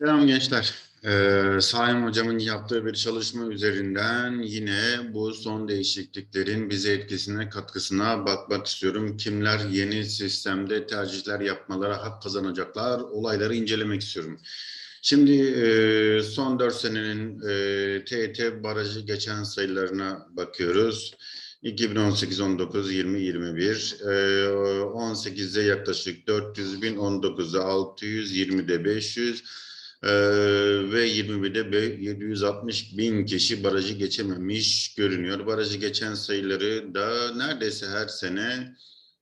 Selam gençler. Ee, Saim Hocam'ın yaptığı bir çalışma üzerinden yine bu son değişikliklerin bize etkisine, katkısına bakmak istiyorum. Kimler yeni sistemde tercihler yapmalara hak kazanacaklar, olayları incelemek istiyorum. Şimdi e, son 4 senenin e, TET barajı geçen sayılarına bakıyoruz. 2018, 19, 20, 21, e, 18'de yaklaşık 400 bin, 19'da 600, 20'de 500, ee, ve 21'de be- 760 bin kişi barajı geçememiş görünüyor. Barajı geçen sayıları da neredeyse her sene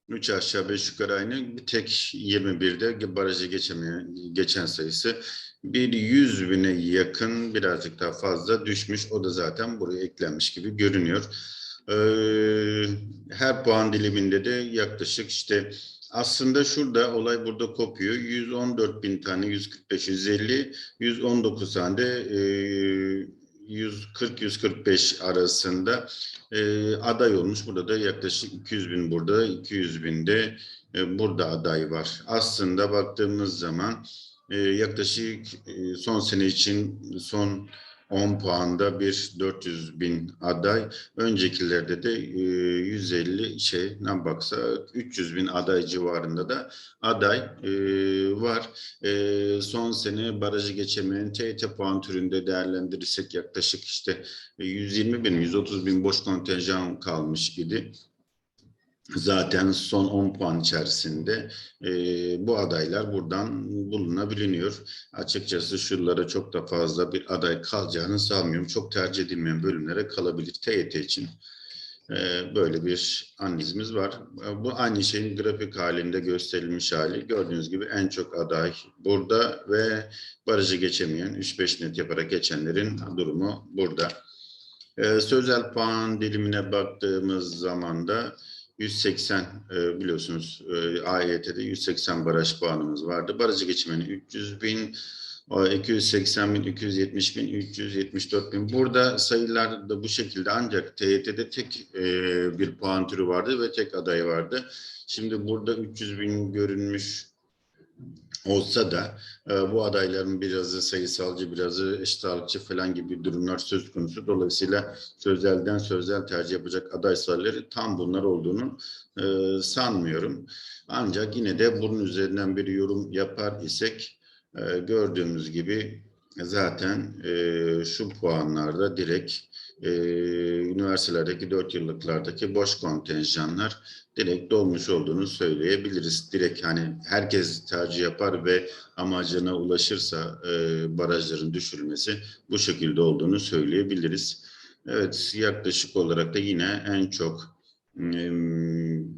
3 aşağı 5 yukarı aynı. Bir tek 21'de barajı geçemeyen geçen sayısı bir 100 bine yakın birazcık daha fazla düşmüş. O da zaten buraya eklenmiş gibi görünüyor. Ee, her puan diliminde de yaklaşık işte aslında şurada olay burada kopuyor. 114 bin tane 145 150 119 tane de e, 140-145 arasında e, aday olmuş. Burada da yaklaşık 200 bin burada, 200 bin de e, burada aday var. Aslında baktığımız zaman e, yaklaşık e, son sene için son 10 puanda bir 400 bin aday. Öncekilerde de e, 150 şey ne baksa 300 bin aday civarında da aday e, var. E, son sene barajı geçemeyen TET puan türünde değerlendirirsek yaklaşık işte 120 bin, 130 bin boş kontenjan kalmış idi. Zaten son 10 puan içerisinde e, bu adaylar buradan bulunabiliyor. Açıkçası şuralara çok da fazla bir aday kalacağını sanmıyorum. Çok tercih edilmeyen bölümlere kalabilir TYT için. E, böyle bir analizimiz var. E, Bu aynı şeyin grafik halinde gösterilmiş hali. Gördüğünüz gibi en çok aday burada ve barajı geçemeyen 3-5 net yaparak geçenlerin durumu burada. E, sözel puan dilimine baktığımız zaman da 180 e, biliyorsunuz e, AYT'de 180 baraj puanımız vardı. Barajı geçmeni 300 bin, o 280 bin, 270 bin, 374 bin. Burada sayılar da bu şekilde ancak TYT'de tek e, bir puan türü vardı ve tek aday vardı. Şimdi burada 300 bin görünmüş olsa da e, bu adayların birazı sayısalcı, birazı eşit falan gibi durumlar söz konusu. Dolayısıyla sözelden sözel tercih yapacak aday sayıları tam bunlar olduğunu e, sanmıyorum. Ancak yine de bunun üzerinden bir yorum yapar isek e, gördüğümüz gibi zaten e, şu puanlarda direkt e, üniversitelerdeki dört yıllıklardaki boş kontenjanlar direkt dolmuş olduğunu söyleyebiliriz. Direkt hani herkes tercih yapar ve amacına ulaşırsa e, barajların düşürülmesi bu şekilde olduğunu söyleyebiliriz. Evet yaklaşık olarak da yine en çok e,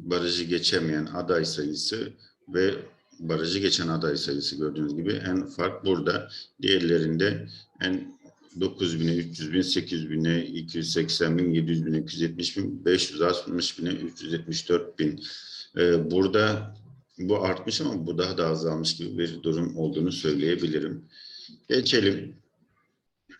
barajı geçemeyen aday sayısı ve barajı geçen aday sayısı gördüğünüz gibi en fark burada. Diğerlerinde en 9 bine, 300 bin, 800 bine, 280 bin, 700 bin, 270 bin, 560 bine, 374 bin. Ee, burada bu artmış ama bu daha da azalmış gibi bir durum olduğunu söyleyebilirim. Geçelim.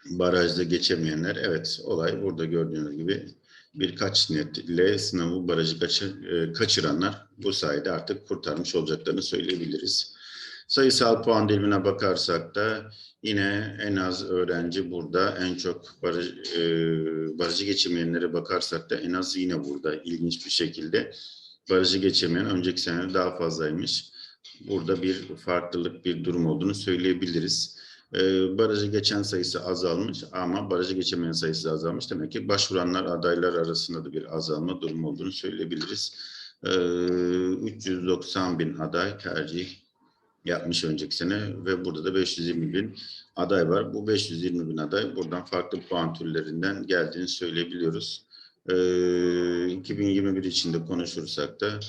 Barajda geçemeyenler. Evet olay burada gördüğünüz gibi birkaç netle sınavı barajı kaçır, e, kaçıranlar bu sayede artık kurtarmış olacaklarını söyleyebiliriz. Sayısal puan dilimine bakarsak da yine en az öğrenci burada en çok baraj, e, barajı geçemeyenlere bakarsak da en az yine burada ilginç bir şekilde barajı geçemeyen önceki sene daha fazlaymış. Burada bir farklılık bir durum olduğunu söyleyebiliriz. E, barajı geçen sayısı azalmış ama barajı geçemeyen sayısı azalmış. Demek ki başvuranlar adaylar arasında da bir azalma durumu olduğunu söyleyebiliriz. E, 390 bin aday tercih yapmış önceki sene ve burada da 520 bin aday var. Bu 520 bin aday buradan farklı puan türlerinden geldiğini söyleyebiliyoruz. Ee, 2021 içinde konuşursak da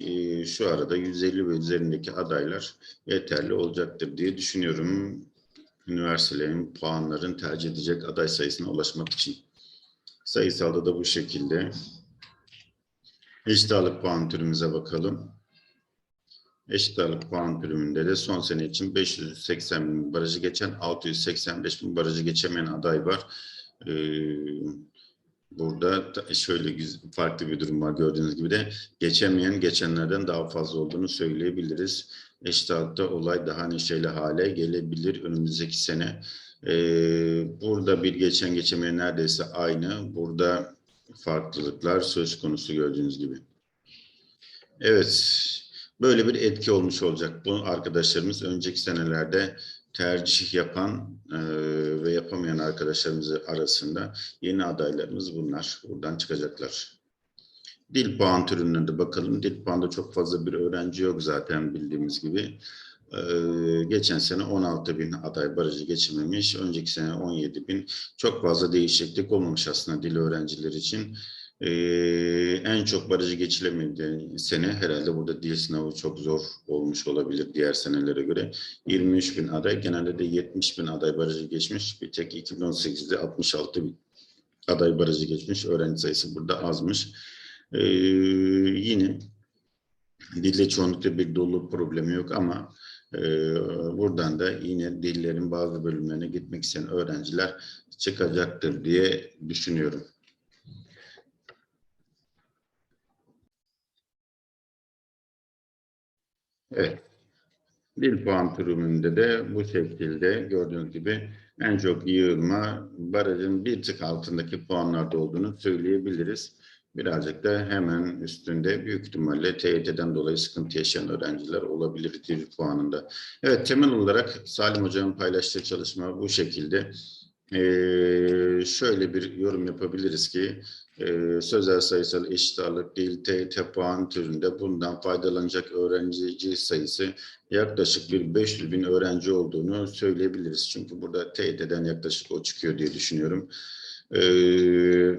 e, şu arada 150 ve üzerindeki adaylar yeterli olacaktır diye düşünüyorum. Üniversitelerin puanların tercih edecek aday sayısına ulaşmak için. Sayısalda da bu şekilde. Eşit ağırlık puan türümüze bakalım. Eşit ağırlık puan bölümünde de son sene için 580 bin barajı geçen 685 bin barajı geçemeyen aday var. Ee, burada da şöyle farklı bir durum var gördüğünüz gibi de geçemeyen geçenlerden daha fazla olduğunu söyleyebiliriz. eşit ağırlıkta olay daha neşeli hale gelebilir önümüzdeki sene. Ee, burada bir geçen geçemeye neredeyse aynı. Burada farklılıklar söz konusu gördüğünüz gibi. Evet, böyle bir etki olmuş olacak. Bu arkadaşlarımız önceki senelerde tercih yapan e, ve yapamayan arkadaşlarımız arasında yeni adaylarımız bunlar. Buradan çıkacaklar. Dil puan türüne de bakalım. Dil puanda çok fazla bir öğrenci yok zaten bildiğimiz gibi. Ee, geçen sene 16 bin aday barajı geçememiş. Önceki sene 17 bin. Çok fazla değişiklik olmamış aslında dil öğrencileri için. Ee, en çok barajı geçilemediği sene herhalde burada dil sınavı çok zor olmuş olabilir diğer senelere göre. 23 bin aday, genelde de 70 bin aday barajı geçmiş. Bir tek 2018'de 66 bin aday barajı geçmiş. Öğrenci sayısı burada azmış. Ee, yine dilde çoğunlukla bir dolu problemi yok ama e, buradan da yine dillerin bazı bölümlerine gitmek isteyen öğrenciler çıkacaktır diye düşünüyorum. Evet. Dil puan türümünde de bu şekilde gördüğünüz gibi en çok yığılma barajın bir tık altındaki puanlarda olduğunu söyleyebiliriz. Birazcık da hemen üstünde büyük ihtimalle TYT'den dolayı sıkıntı yaşayan öğrenciler olabilir dil puanında. Evet temel olarak Salim Hoca'nın paylaştığı çalışma bu şekilde. Ee, şöyle bir yorum yapabiliriz ki e, sözel sayısal eşit ağırlık değil TYT puan türünde bundan faydalanacak öğrenci sayısı yaklaşık bir 500 bin öğrenci olduğunu söyleyebiliriz. Çünkü burada TYT'den yaklaşık o çıkıyor diye düşünüyorum. Ee,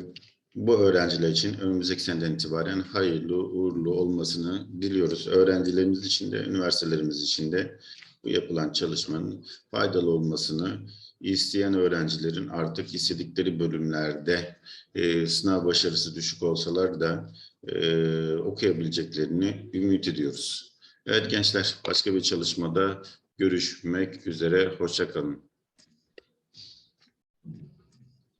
bu öğrenciler için önümüzdeki seneden itibaren hayırlı, uğurlu olmasını diliyoruz. Öğrencilerimiz için de, üniversitelerimiz için de bu yapılan çalışmanın faydalı olmasını isteyen öğrencilerin artık istedikleri bölümlerde e, sınav başarısı düşük olsalar da e, okuyabileceklerini ümit ediyoruz. Evet gençler, başka bir çalışmada görüşmek üzere. Hoşça kalın.